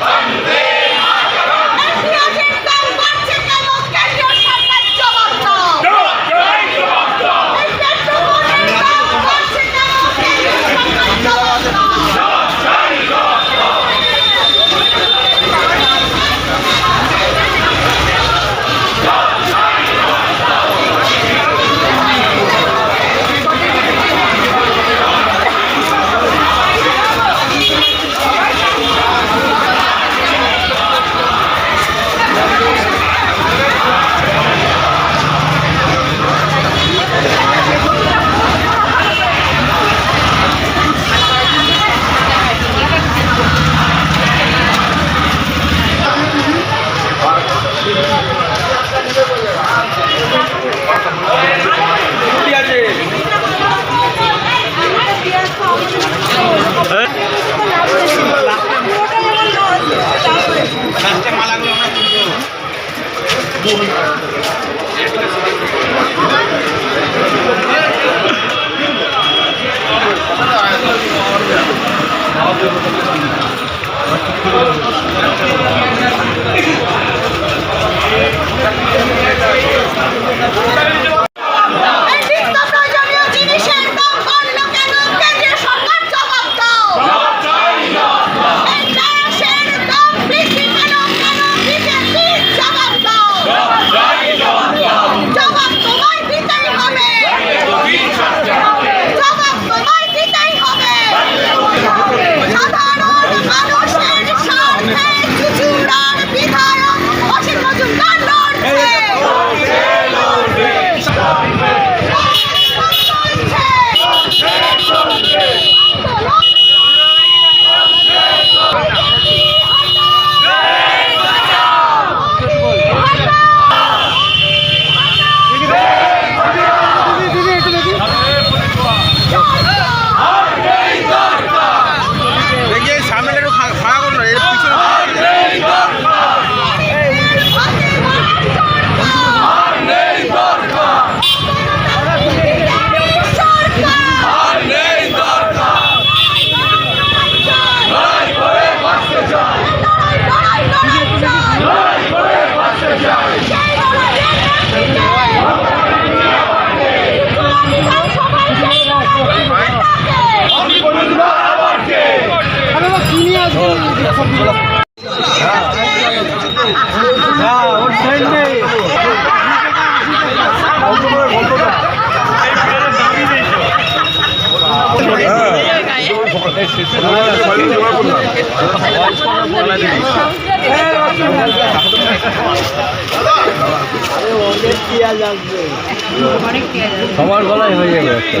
পেঁয়াজের এই সবার গলায় হয়ে যাবে একটা।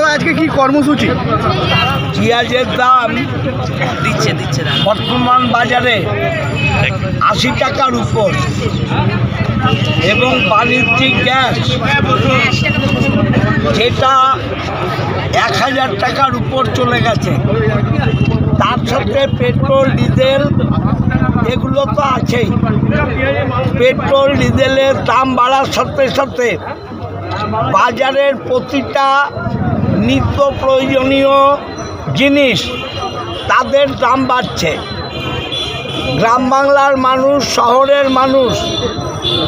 আজকে কি কর্মসূচি? পেঁয়াজের দাম দিচ্ছে দিচ্ছে বর্তমান বাজারে আশি টাকার উপর। এবং বাণিজ্যিক গ্যাস যেটা এক হাজার টাকার উপর চলে গেছে। তার সাথে পেট্রোল ডিজেল এগুলো তো আছেই। পেট্রোল ডিজেলের দাম বাড়ার সাথে সাথে বাজারের প্রতিটা নিত্য প্রয়োজনীয় জিনিস তাদের দাম বাড়ছে। গ্রাম বাংলার মানুষ, শহরের মানুষ,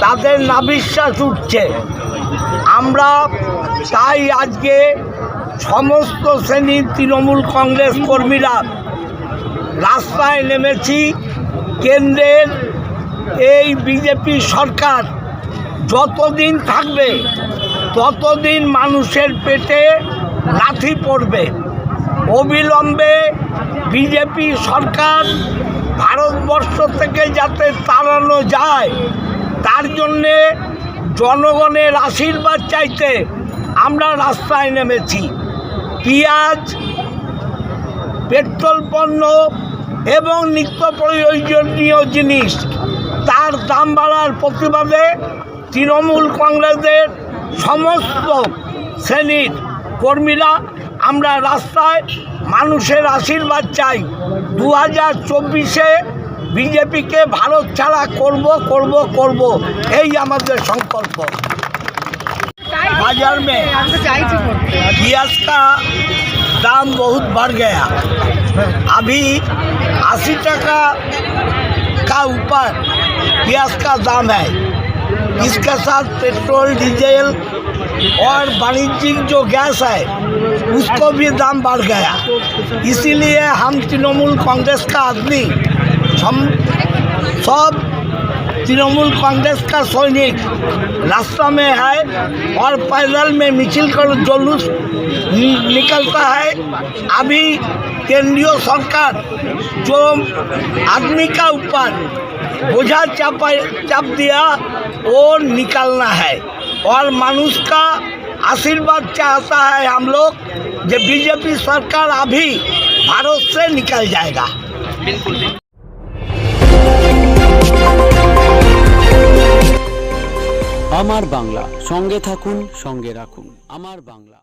তাদের নাবিশ্বাস উঠছে। আমরা তাই আজকে সমস্ত শ্রেণির তৃণমূল কংগ্রেস কর্মীরা রাস্তায় নেমেছি। কেন্দ্রের এই বিজেপি সরকার যতদিন থাকবে ততদিন মানুষের পেটে লাথি পড়বে, অবিলম্বে বিজেপি সরকার ভারতবর্ষ থেকে যাতে তাড়ানো যায়, তার জন্যে জনগণের আশীর্বাদ চাইতে আমরা রাস্তায় নেমেছি। পেঁয়াজ, পেট্রোল পণ্য এবং নিত্য প্রয়োজনীয় জিনিস, তার দাম বাড়ার প্রতিবাদে তৃণমূল কংগ্রেসের সমস্ত শ্রেণীর কর্মীরা আমরা রাস্তায় মানুষের আশীর্বাদ চাই দু হাজার চব্বিশে বিজেপিকে ভারত ছাড়া করব করব করব এই আমাদের সংকল্প बाजार में प्याज का दाम बहुत बढ़ गया अभी अस्सी टका का ऊपर प्याज का दाम है इसके साथ पेट्रोल, डीजल और वाणिज्यिक जो गैस है, उसको भी दाम बढ़ गया। इसीलिए हम तृणमूल कांग्रेस का आदमी, हम सब तृणमूल कांग्रेस का सैनिक, रास्ता में है और पैदल में मिचिल कर जुलूस निकलता है। अभी केंद्रीय सरकार जो आदमी का ऊपर बोझा चापा चाप दिया वो निकालना है और मानुष का आशीर्वाद चाहता है हम लोग जो बीजेपी सरकार अभी भारत से निकल जाएगा আমার বাংলা সঙ্গে থাকুন সঙ্গে রাখুন আমার বাংলা